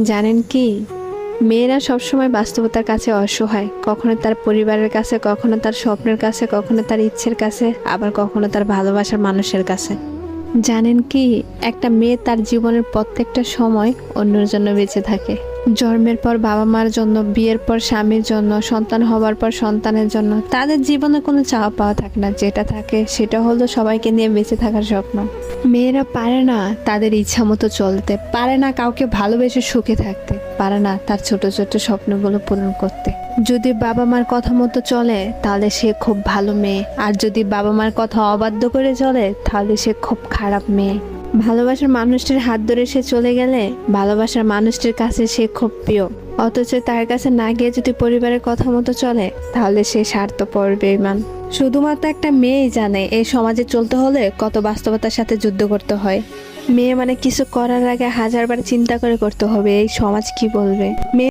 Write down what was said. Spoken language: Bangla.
জানেন কি? মেয়েরা সবসময় বাস্তবতার কাছে অসহায়। কখনো তার পরিবারের কাছে, কখনো তার স্বপ্নের কাছে, কখনো তার ইচ্ছের কাছে, আবার কখনো তার ভালোবাসার মানুষের কাছে। জানেন কি? একটা মেয়ে তার জীবনের প্রত্যেকটা সময় অন্যের জন্য বেঁচে থাকে। জন্মের পর বাবা মার জন্য, বিয়ের পর স্বামীর জন্য, সন্তান হবার পর সন্তানের জন্য। তাদের জীবনে কোনো চাওয়া পাওয়া থাকে না, যেটা থাকে সেটা হলো সবাইকে নিয়ে বেঁচে থাকার স্বপ্ন। মেয়েরা পারে না তাদের ইচ্ছা মতো চলতে, পারে না কাউকে ভালোবেসে সুখে থাকতে, পারে না তার ছোট ছোট স্বপ্নগুলো পূরণ করতে। যদি বাবা মার কথা মতো চলে, তাহলে সে খুব ভালো মেয়ে। আর যদি বাবা মার কথা অবাধ্য করে চলে, তাহলে সে খুব খারাপ মেয়ে। ভালোবাসার মানুষটির হাত ধরে সে চলে গেলে ভালোবাসার মানুষটির কাছে সে খুব প্রিয়। অথচ তার কাছে না গিয়ে যদি পরিবারের কথা মতো চলে, তাহলে সে স্বার্থপর ইমান শুধুমাত্র একটা মেয়েই জানে, এই সমাজে চলতে হলে কত বাস্তবতার সাথে যুদ্ধ করতে হয়। মেয়ে মানে কিছু করার আগে হাজারবার চিন্তা করে করতে হবে, এই সমাজ কি বলবে? মেয়ে